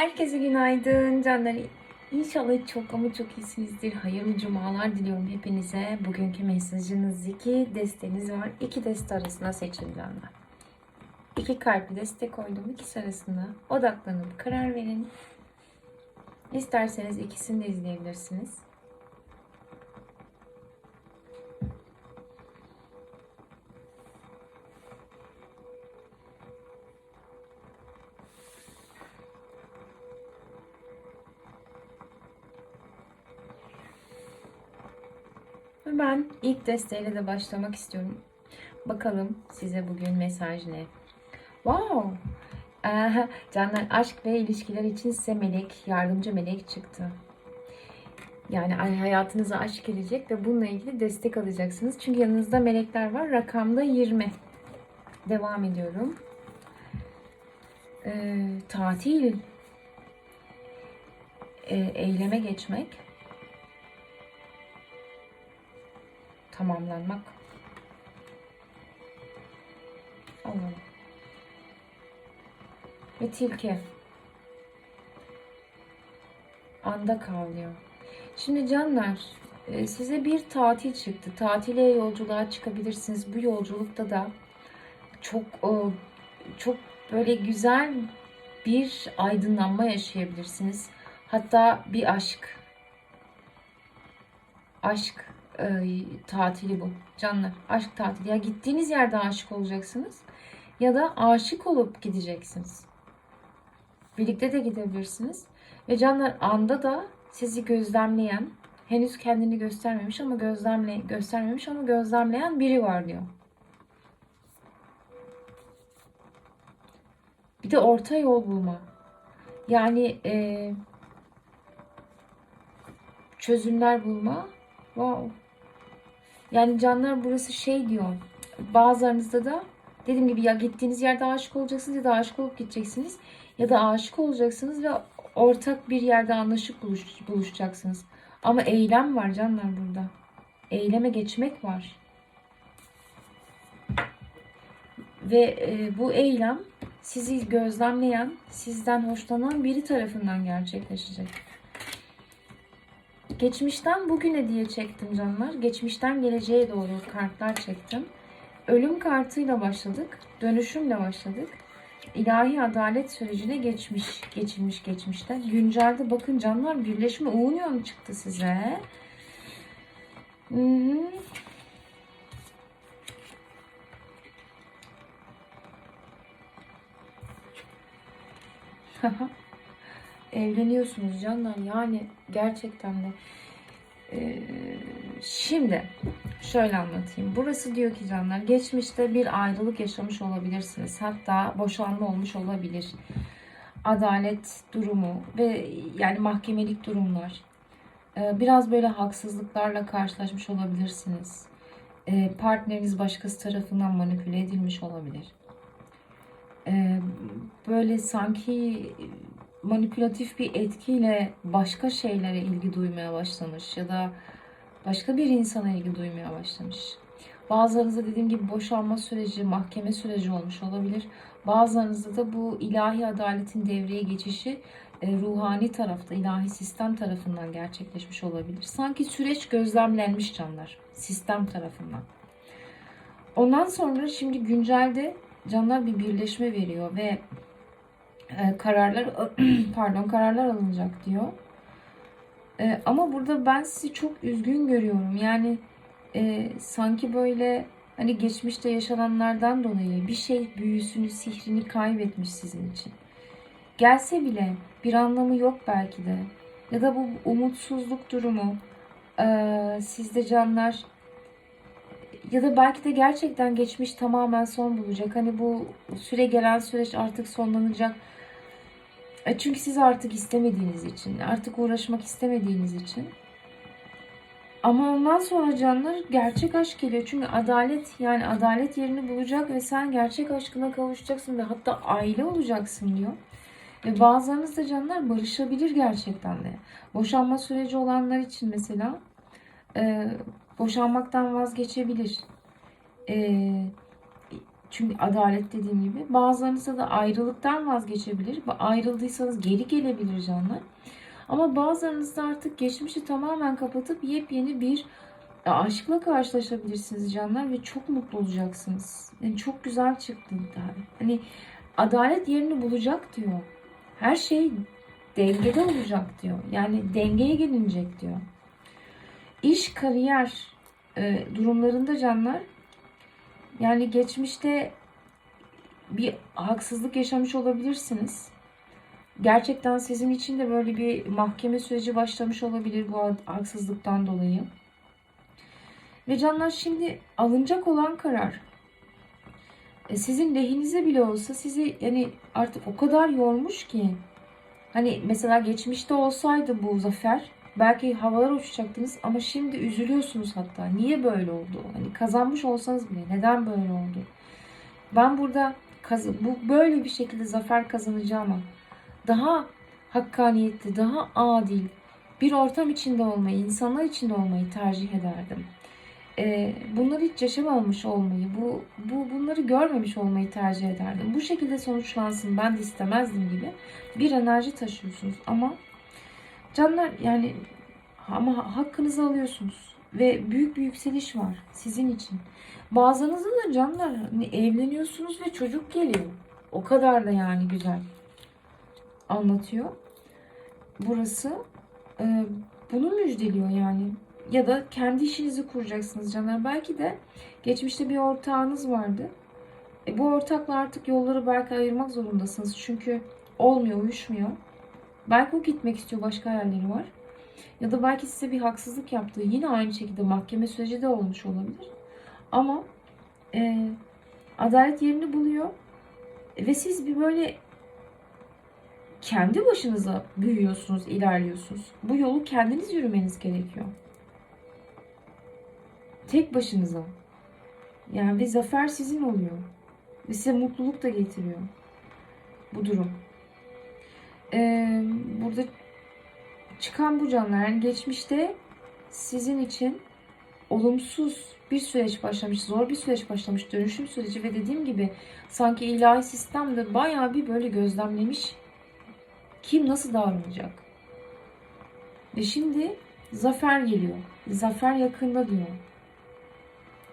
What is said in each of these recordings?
Herkese günaydın canlar. İnşallah çok ama çok iyisinizdir. Hayırlı cumalar diliyorum hepinize. Bugünkü mesajınız iki desteniz var. İki deste arasında seçin canlar. İki kalpli deste koydum. İkisi arasında odaklanıp karar verin. İsterseniz ikisini de izleyebilirsiniz. Ve ben ilk desteğiyle de başlamak istiyorum. Bakalım size bugün mesaj ne? Wow! Ee, canlar aşk ve ilişkiler için size melek, yardımcı melek çıktı. Yani ay- hayatınıza aşk gelecek ve bununla ilgili destek alacaksınız. Çünkü yanınızda melekler var. Rakamda 20. Devam ediyorum. Ee, tatil. Ee, eyleme geçmek. Tamamlanmak. Alalım. Ve tilki. Anda kal diyor. Şimdi canlar e, size bir tatil çıktı. Tatile yolculuğa çıkabilirsiniz. Bu yolculukta da çok e, çok böyle güzel bir aydınlanma yaşayabilirsiniz. Hatta bir aşk. Aşk e, tatili bu. Canlar aşk tatili. Ya gittiğiniz yerde aşık olacaksınız ya da aşık olup gideceksiniz. Birlikte de gidebilirsiniz. Ve canlar anda da sizi gözlemleyen, henüz kendini göstermemiş ama gözlemle göstermemiş ama gözlemleyen biri var diyor. Bir de orta yol bulma. Yani e, çözümler bulma. Wow. Yani canlar burası şey diyor. Bazılarınızda da dediğim gibi ya gittiğiniz yerde aşık olacaksınız ya da aşık olup gideceksiniz. Ya da aşık olacaksınız ve ortak bir yerde anlaşıp buluş, buluşacaksınız. Ama eylem var canlar burada. Eyleme geçmek var. Ve e, bu eylem sizi gözlemleyen, sizden hoşlanan biri tarafından gerçekleşecek. Geçmişten bugüne diye çektim canlar. Geçmişten geleceğe doğru kartlar çektim. Ölüm kartıyla başladık. Dönüşümle başladık. İlahi adalet sürecine geçmiş, geçilmiş geçmişten. Güncelde bakın canlar birleşme union çıktı size. -hı. Evleniyorsunuz canlar yani gerçekten de. Ee, şimdi şöyle anlatayım. Burası diyor ki canlar geçmişte bir ayrılık yaşamış olabilirsiniz. Hatta boşanma olmuş olabilir. Adalet durumu ve yani mahkemelik durumlar. Ee, biraz böyle haksızlıklarla karşılaşmış olabilirsiniz. Ee, partneriniz başkası tarafından manipüle edilmiş olabilir. Ee, böyle sanki manipülatif bir etkiyle başka şeylere ilgi duymaya başlamış ya da başka bir insana ilgi duymaya başlamış. Bazılarınızda dediğim gibi boşanma süreci, mahkeme süreci olmuş olabilir. Bazılarınızda da bu ilahi adaletin devreye geçişi e, ruhani tarafta, ilahi sistem tarafından gerçekleşmiş olabilir. Sanki süreç gözlemlenmiş canlar, sistem tarafından. Ondan sonra şimdi güncelde canlar bir birleşme veriyor ve e, kararlar pardon kararlar alınacak diyor. E, ama burada ben sizi çok üzgün görüyorum. Yani e, sanki böyle hani geçmişte yaşananlardan dolayı bir şey büyüsünü, sihrini kaybetmiş sizin için. Gelse bile bir anlamı yok belki de. Ya da bu umutsuzluk durumu e, sizde canlar ya da belki de gerçekten geçmiş tamamen son bulacak. Hani bu süre gelen süreç artık sonlanacak. E çünkü siz artık istemediğiniz için, artık uğraşmak istemediğiniz için. Ama ondan sonra canlar gerçek aşk geliyor. Çünkü adalet yani adalet yerini bulacak ve sen gerçek aşkına kavuşacaksın ve hatta aile olacaksın diyor. Ve bazılarınız da canlar barışabilir gerçekten de. Boşanma süreci olanlar için mesela e, boşanmaktan vazgeçebilir. E, Çünkü adalet dediğim gibi. Bazılarınızda da ayrılıktan vazgeçebilir. Ayrıldıysanız geri gelebilir canlar. Ama bazılarınızda artık geçmişi tamamen kapatıp yepyeni bir e, aşkla karşılaşabilirsiniz canlar ve çok mutlu olacaksınız. Yani çok güzel çıktı. Hani adalet yerini bulacak diyor. Her şey dengede olacak diyor. Yani dengeye gelinecek diyor. İş, kariyer e, durumlarında canlar yani geçmişte bir haksızlık yaşamış olabilirsiniz. Gerçekten sizin için de böyle bir mahkeme süreci başlamış olabilir bu haksızlıktan dolayı. Ve canlar şimdi alınacak olan karar e, sizin lehinize bile olsa sizi yani artık o kadar yormuş ki hani mesela geçmişte olsaydı bu zafer belki havalar uçacaktınız ama şimdi üzülüyorsunuz hatta. Niye böyle oldu? Hani kazanmış olsanız bile neden böyle oldu? Ben burada bu böyle bir şekilde zafer kazanacağıma daha hakkaniyetli, daha adil bir ortam içinde olmayı, insanlar içinde olmayı tercih ederdim. Ee, bunları hiç yaşamamış olmayı, bu, bu bunları görmemiş olmayı tercih ederdim. Bu şekilde sonuçlansın ben de istemezdim gibi bir enerji taşıyorsunuz ama canlar yani ama hakkınızı alıyorsunuz ve büyük bir yükseliş var sizin için. Bazılarınızda da canlar hani evleniyorsunuz ve çocuk geliyor. O kadar da yani güzel anlatıyor. Burası e, bunu müjdeliyor yani. Ya da kendi işinizi kuracaksınız canlar. Belki de geçmişte bir ortağınız vardı. E, bu ortakla artık yolları belki ayırmak zorundasınız. Çünkü olmuyor, uyuşmuyor. Belki o gitmek istiyor, başka hayalleri var. Ya da belki size bir haksızlık yaptığı yine aynı şekilde mahkeme süreci de olmuş olabilir. Ama e, adalet yerini buluyor. Ve siz bir böyle kendi başınıza büyüyorsunuz, ilerliyorsunuz. Bu yolu kendiniz yürümeniz gerekiyor. Tek başınıza. Yani ve zafer sizin oluyor. Ve size mutluluk da getiriyor. Bu durum. Ee, burada çıkan bu canlar yani geçmişte sizin için olumsuz bir süreç başlamış, zor bir süreç başlamış, dönüşüm süreci ve dediğim gibi sanki ilahi sistem de bayağı bir böyle gözlemlemiş kim nasıl davranacak? Ve şimdi zafer geliyor. Zafer yakında diyor.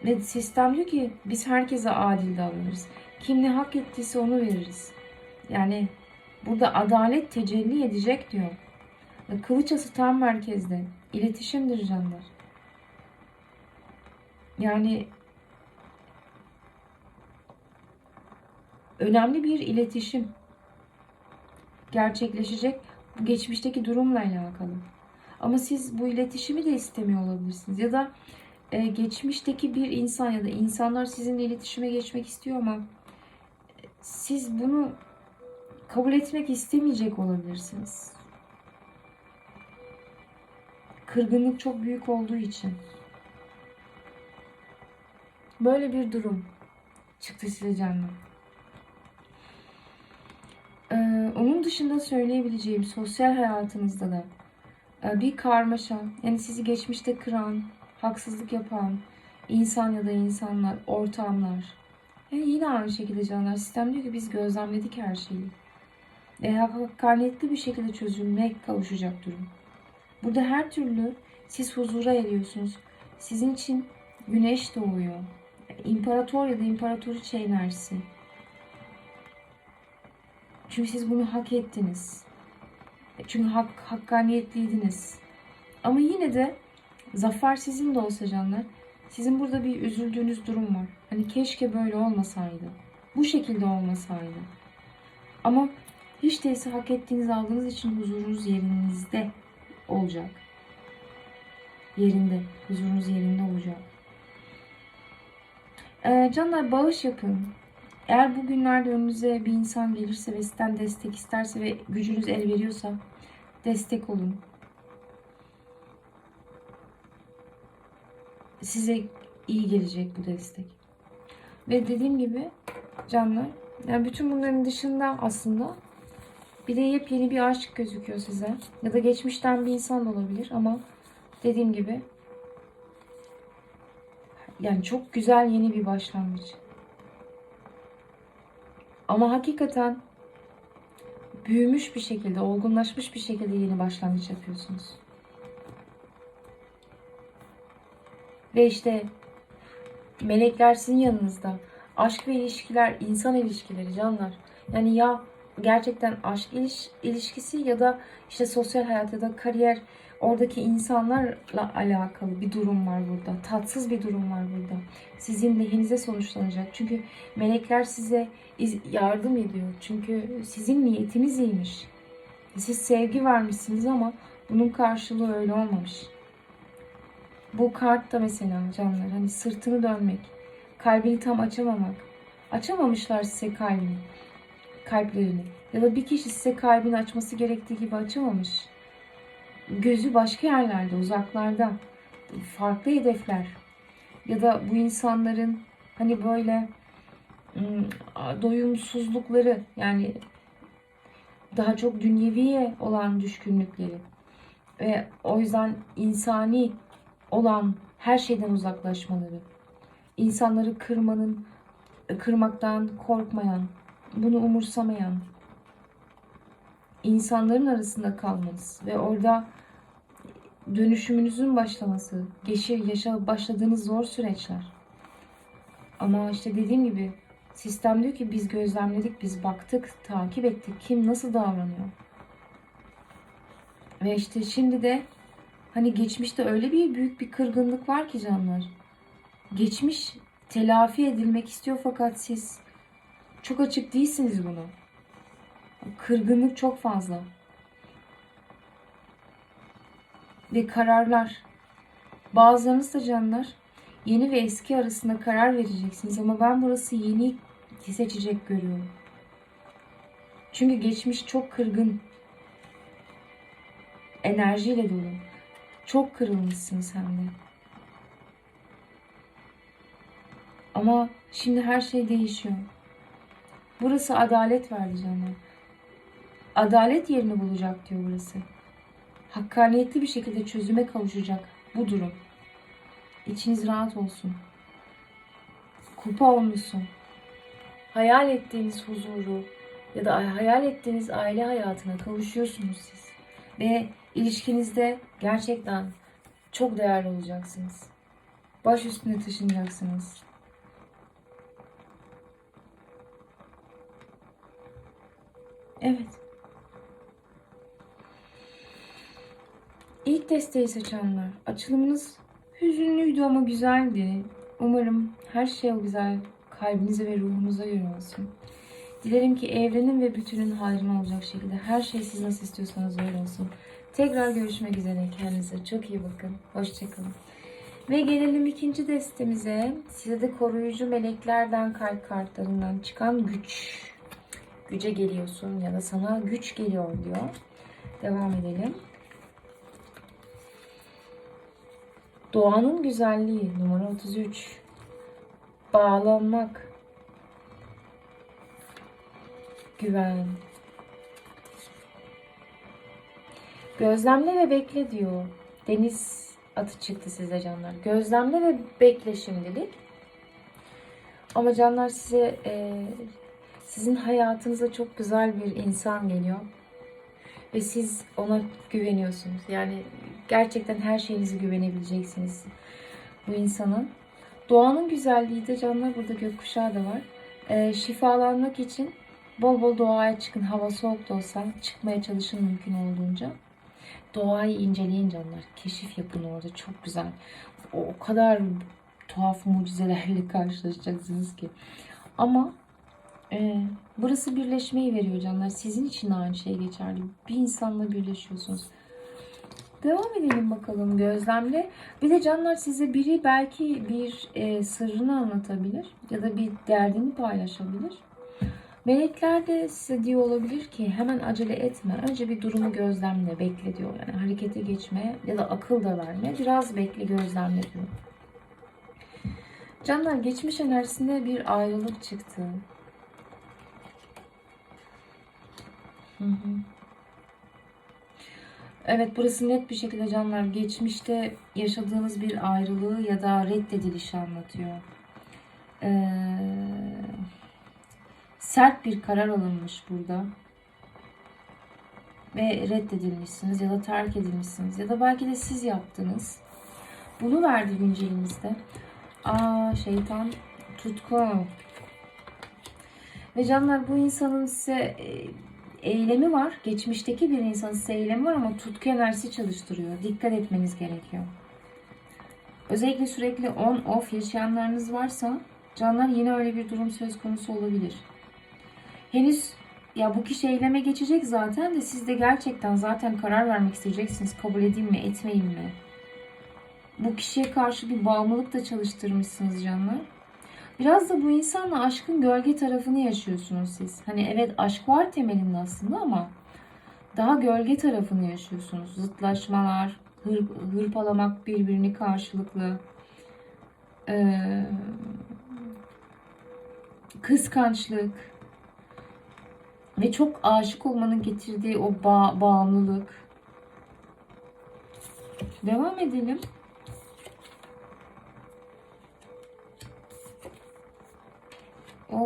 Ve sistem diyor ki biz herkese adil davranırız. Kim ne hak ettiyse onu veririz. Yani burada adalet tecelli edecek diyor. Ve kılıç ası tam merkezde. İletişimdir canlar. Yani önemli bir iletişim gerçekleşecek geçmişteki durumla alakalı. Ama siz bu iletişimi de istemiyor olabilirsiniz. Ya da e, geçmişteki bir insan ya da insanlar sizinle iletişime geçmek istiyor ama siz bunu kabul etmek istemeyecek olabilirsiniz. Kırgınlık çok büyük olduğu için. Böyle bir durum çıktı size canım. Ee, onun dışında söyleyebileceğim sosyal hayatınızda da e, bir karmaşa, yani sizi geçmişte kıran, haksızlık yapan insan ya da insanlar, ortamlar. Yani yine aynı şekilde canlar. Sistem diyor ki biz gözlemledik her şeyi. E, hakkaniyetli bir şekilde çözülmeye kavuşacak durum. Burada her türlü siz huzura eriyorsunuz. Sizin için güneş doğuyor. İmparator ya da imparatoriçe enerjisi. Çünkü siz bunu hak ettiniz. Çünkü hak, hakkaniyetliydiniz. Ama yine de zafer sizin de olsa canlar. Sizin burada bir üzüldüğünüz durum var. Hani keşke böyle olmasaydı. Bu şekilde olmasaydı. Ama hiç değilse hak ettiğiniz aldığınız için huzurunuz yerinizde olacak. Yerinde. Huzurunuz yerinde olacak. Ee, canlar bağış yapın. Eğer bugünlerde önünüze bir insan gelirse ve sizden destek isterse ve gücünüz el veriyorsa destek olun. Size iyi gelecek bu destek. Ve dediğim gibi canlar, yani bütün bunların dışında aslında bir de yepyeni bir aşk gözüküyor size. Ya da geçmişten bir insan da olabilir ama dediğim gibi yani çok güzel yeni bir başlangıç. Ama hakikaten büyümüş bir şekilde, olgunlaşmış bir şekilde yeni başlangıç yapıyorsunuz. Ve işte melekler sizin yanınızda. Aşk ve ilişkiler, insan ilişkileri canlar. Yani ya gerçekten aşk iliş- ilişkisi ya da işte sosyal hayat ya da kariyer oradaki insanlarla alakalı bir durum var burada. Tatsız bir durum var burada. Sizin lehinize sonuçlanacak. Çünkü melekler size iz- yardım ediyor. Çünkü sizin niyetiniz iyiymiş. Siz sevgi vermişsiniz ama bunun karşılığı öyle olmamış. Bu kart da mesela canlar hani sırtını dönmek, kalbini tam açamamak. Açamamışlar size kalbini, kalplerini. Ya da bir kişi size kalbini açması gerektiği gibi açamamış. Gözü başka yerlerde, uzaklarda. Farklı hedefler. Ya da bu insanların hani böyle ım, doyumsuzlukları yani daha çok dünyeviye olan düşkünlükleri ve o yüzden insani olan her şeyden uzaklaşmaları, insanları kırmanın, kırmaktan korkmayan, bunu umursamayan, insanların arasında kalmanız ve orada dönüşümünüzün başlaması, geçir, yaşa başladığınız zor süreçler. Ama işte dediğim gibi sistem diyor ki biz gözlemledik, biz baktık, takip ettik. Kim nasıl davranıyor? Ve işte şimdi de hani geçmişte öyle bir büyük bir kırgınlık var ki canlar. Geçmiş telafi edilmek istiyor fakat siz çok açık değilsiniz bunu. Kırgınlık çok fazla. Ve kararlar. Bazılarınız da canlar yeni ve eski arasında karar vereceksiniz ama ben burası yeni seçecek görüyorum. Çünkü geçmiş çok kırgın. Enerjiyle dolu. Çok kırılmışsınız hem de. Ama şimdi her şey değişiyor. Burası adalet verdi canım. Adalet yerini bulacak diyor burası. Hakkaniyetli bir şekilde çözüme kavuşacak bu durum. İçiniz rahat olsun. Kupa olmuşsun. Hayal ettiğiniz huzuru ya da hayal ettiğiniz aile hayatına kavuşuyorsunuz siz. Ve ilişkinizde gerçekten çok değerli olacaksınız. Baş üstüne taşınacaksınız. Evet. İlk desteği seçenler. Açılımınız hüzünlüydü ama güzeldi. Umarım her şey o güzel kalbinize ve ruhunuza göre olsun. Dilerim ki evrenin ve bütünün hayrına olacak şekilde her şey siz nasıl istiyorsanız öyle olsun. Tekrar görüşmek üzere. Kendinize çok iyi bakın. Hoşçakalın. Ve gelelim ikinci destemize. Size de koruyucu meleklerden kalp kartlarından çıkan güç. Güce geliyorsun ya da sana güç geliyor diyor. Devam edelim. Doğanın güzelliği numara 33. Bağlanmak. Güven. Gözlemle ve bekle diyor. Deniz atı çıktı size canlar. Gözlemle ve bekle şimdilik. Ama canlar size e, sizin hayatınıza çok güzel bir insan geliyor. Ve siz ona güveniyorsunuz. Yani gerçekten her şeyinizi güvenebileceksiniz bu insanın. Doğanın güzelliği de canlar burada gökkuşağı da var. E, şifalanmak için bol bol doğaya çıkın. Hava soğuk da olsa çıkmaya çalışın mümkün olduğunca. Doğayı inceleyin canlar. Keşif yapın orada. Çok güzel. O, o kadar tuhaf mucizelerle karşılaşacaksınız ki. Ama e, burası birleşmeyi veriyor canlar. Sizin için aynı şey geçerli. Bir insanla birleşiyorsunuz. Devam edelim bakalım gözlemle. Bir de canlar size biri belki bir e, sırrını anlatabilir ya da bir derdini paylaşabilir. Melekler de size diyor olabilir ki hemen acele etme. Önce bir durumu gözlemle, bekle diyor. Yani harekete geçme ya da akıl da verme. Biraz bekle, gözlemle diyor. Canlar geçmiş enerjisinde bir ayrılık çıktı. Evet burası net bir şekilde canlar geçmişte yaşadığınız bir ayrılığı ya da reddedilişi anlatıyor. Ee, sert bir karar alınmış burada. Ve reddedilmişsiniz ya da terk edilmişsiniz ya da belki de siz yaptınız. Bunu verdi güncelimizde. Aa şeytan tutku. Ve canlar bu insanın size e, eylemi var. Geçmişteki bir insanın size eylemi var ama tutku enerjisi çalıştırıyor. Dikkat etmeniz gerekiyor. Özellikle sürekli on off yaşayanlarınız varsa canlar yine öyle bir durum söz konusu olabilir. Henüz ya bu kişi eyleme geçecek zaten de siz de gerçekten zaten karar vermek isteyeceksiniz. Kabul edeyim mi, etmeyeyim mi? Bu kişiye karşı bir bağımlılık da çalıştırmışsınız canlar. Biraz da bu insanla aşkın gölge tarafını yaşıyorsunuz siz. Hani evet aşk var temelinde aslında ama daha gölge tarafını yaşıyorsunuz. Zıtlaşmalar, hır, hırpalamak birbirini karşılıklı. Ee, kıskançlık ve çok aşık olmanın getirdiği o bağ, bağımlılık. Devam edelim.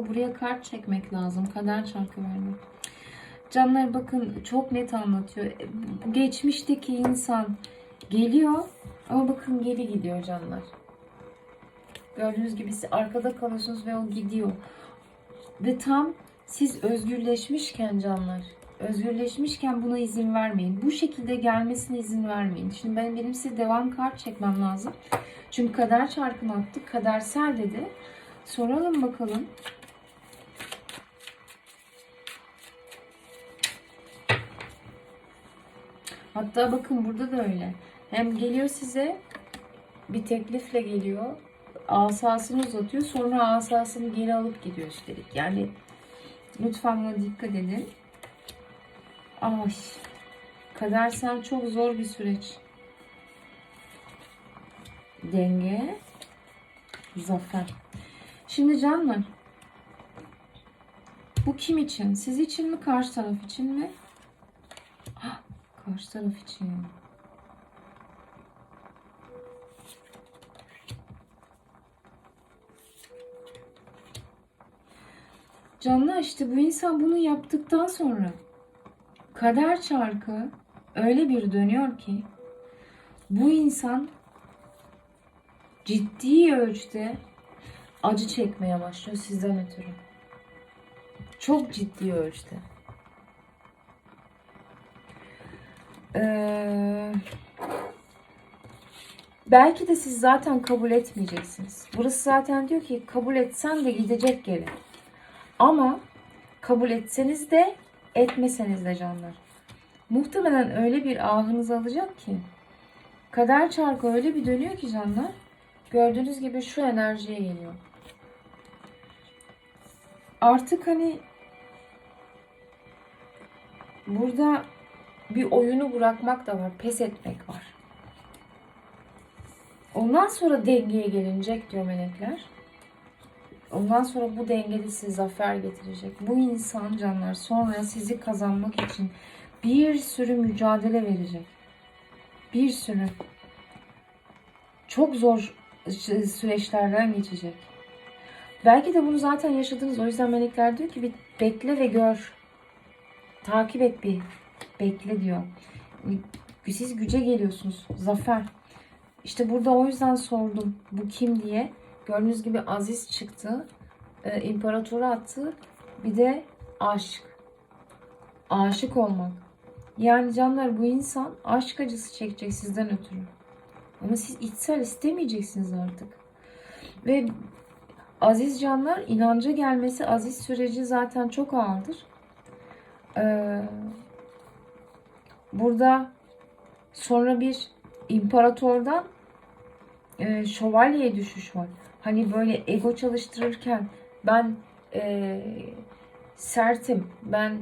Buraya kart çekmek lazım. Kader çarkı vermek. Canlar bakın çok net anlatıyor. Geçmişteki insan geliyor ama bakın geri gidiyor canlar. Gördüğünüz gibi siz arkada kalıyorsunuz ve o gidiyor. Ve tam siz özgürleşmişken canlar, özgürleşmişken buna izin vermeyin. Bu şekilde gelmesine izin vermeyin. Şimdi ben benim size devam kart çekmem lazım. Çünkü kader çarkını attık. Kadersel dedi. Soralım bakalım. Hatta bakın burada da öyle. Hem geliyor size bir teklifle geliyor. Asasını uzatıyor. Sonra asasını geri alıp gidiyor üstelik. Yani lütfen buna dikkat edin. Ay. Kadersel çok zor bir süreç. Denge. Zafer. Şimdi canlar. Bu kim için? Siz için mi? Karşı taraf için mi? Karşı taraf için. Canlar işte bu insan bunu yaptıktan sonra kader çarkı öyle bir dönüyor ki bu insan ciddi ölçüde acı çekmeye başlıyor sizden ötürü. Çok ciddi ölçüde. Ee, belki de siz zaten kabul etmeyeceksiniz. Burası zaten diyor ki kabul etsen de gidecek geri. Ama kabul etseniz de etmeseniz de canlar. Muhtemelen öyle bir ahınız alacak ki kader çarkı öyle bir dönüyor ki canlar. Gördüğünüz gibi şu enerjiye geliyor. Artık hani burada bir oyunu bırakmak da var. Pes etmek var. Ondan sonra dengeye gelinecek diyor melekler. Ondan sonra bu dengede size zafer getirecek. Bu insan canlar sonra sizi kazanmak için bir sürü mücadele verecek. Bir sürü. Çok zor süreçlerden geçecek. Belki de bunu zaten yaşadınız. O yüzden melekler diyor ki bir bekle ve gör. Takip et bir. Bekle diyor. Siz güce geliyorsunuz. Zafer. İşte burada o yüzden sordum. Bu kim diye. Gördüğünüz gibi Aziz çıktı. Ee, imparatoru attı. Bir de aşk. Aşık olmak. Yani canlar bu insan aşk acısı çekecek sizden ötürü. Ama siz içsel istemeyeceksiniz artık. Ve aziz canlar inanca gelmesi aziz süreci zaten çok ağırdır. Ee, burada sonra bir imparatordan e, şövalyeye düşüş var. Hani böyle ego çalıştırırken ben e, sertim, ben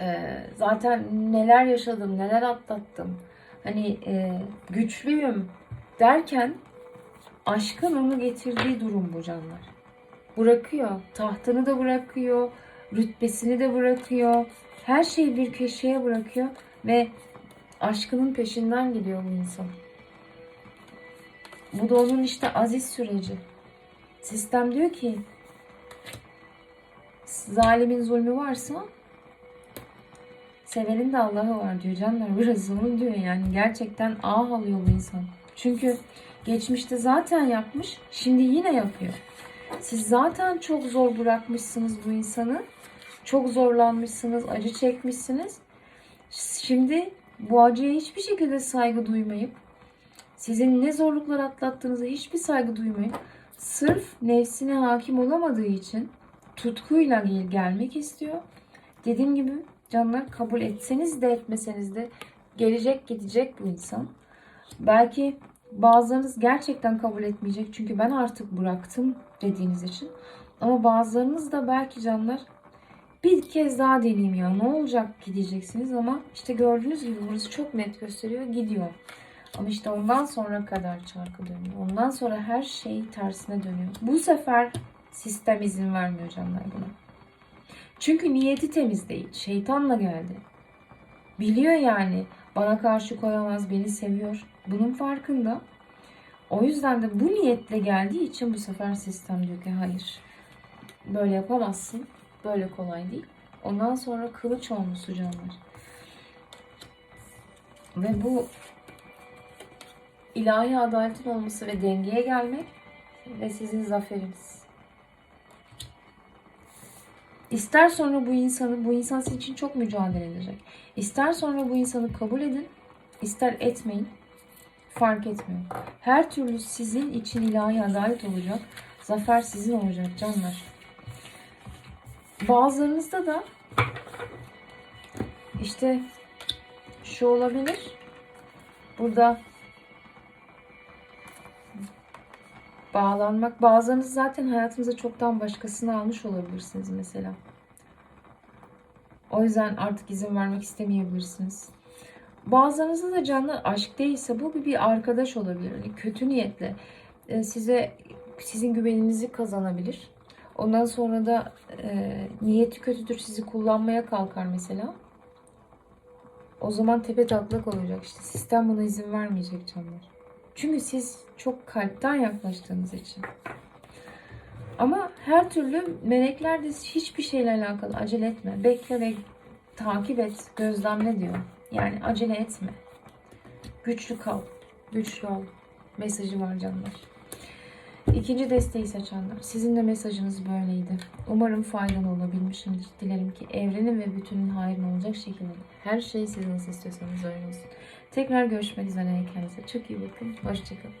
e, zaten neler yaşadım, neler atlattım, hani e, güçlüyüm derken aşkın onu getirdiği durum bu canlar. Bırakıyor, tahtını da bırakıyor, rütbesini de bırakıyor, her şeyi bir köşeye bırakıyor ve aşkının peşinden gidiyor bu insan. Bu da onun işte aziz süreci. Sistem diyor ki zalimin zulmü varsa sevenin de Allah'ı var diyor canlar. Biraz onu diyor yani. Gerçekten ah alıyor bu insan. Çünkü geçmişte zaten yapmış. Şimdi yine yapıyor. Siz zaten çok zor bırakmışsınız bu insanı. Çok zorlanmışsınız, acı çekmişsiniz. Şimdi bu acıya hiçbir şekilde saygı duymayıp, sizin ne zorluklar atlattığınıza hiçbir saygı duymayıp, sırf nefsine hakim olamadığı için tutkuyla gel- gelmek istiyor. Dediğim gibi canlar kabul etseniz de etmeseniz de gelecek gidecek bu insan. Belki bazılarınız gerçekten kabul etmeyecek çünkü ben artık bıraktım dediğiniz için. Ama bazılarınız da belki canlar bir kez daha deneyeyim ya ne olacak ki diyeceksiniz ama işte gördüğünüz gibi burası çok net gösteriyor gidiyor. Ama işte ondan sonra kadar çarkı dönüyor. Ondan sonra her şey tersine dönüyor. Bu sefer sistem izin vermiyor canlar buna. Çünkü niyeti temiz değil. Şeytanla geldi. Biliyor yani bana karşı koyamaz, beni seviyor. Bunun farkında. O yüzden de bu niyetle geldiği için bu sefer sistem diyor ki hayır. Böyle yapamazsın. Böyle kolay değil. Ondan sonra kılıç olmuş canlar. Ve bu ilahi adaletin olması ve dengeye gelmek ve sizin zaferiniz. İster sonra bu insanı, bu insan sizin için çok mücadele edecek. İster sonra bu insanı kabul edin, ister etmeyin. Fark etmiyor. Her türlü sizin için ilahi adalet olacak. Zafer sizin olacak canlar. Bazılarınızda da işte şu olabilir. Burada bağlanmak. Bazılarınız zaten hayatınıza çoktan başkasını almış olabilirsiniz mesela. O yüzden artık izin vermek istemeyebilirsiniz. Bazılarınızda da canlı aşk değilse bu bir, arkadaş olabilir. Yani kötü niyetle e, size sizin güveninizi kazanabilir. Ondan sonra da e, niyeti kötüdür sizi kullanmaya kalkar mesela. O zaman tepe taklak olacak işte. Sistem buna izin vermeyecek canlar. Çünkü siz çok kalpten yaklaştığınız için. Ama her türlü melekler de hiçbir şeyle alakalı acele etme. Bekle ve takip et, gözlemle diyor. Yani acele etme. Güçlü kal, güçlü ol. Mesajı var canlar. İkinci desteği seçenler. Sizin de mesajınız böyleydi. Umarım faydalı olabilmişimdir. Dilerim ki evrenin ve bütünün hayrına olacak şekilde her şey siz nasıl istiyorsanız öyle olsun. Tekrar görüşmek üzere kendinize. Çok iyi bakın. Hoşçakalın.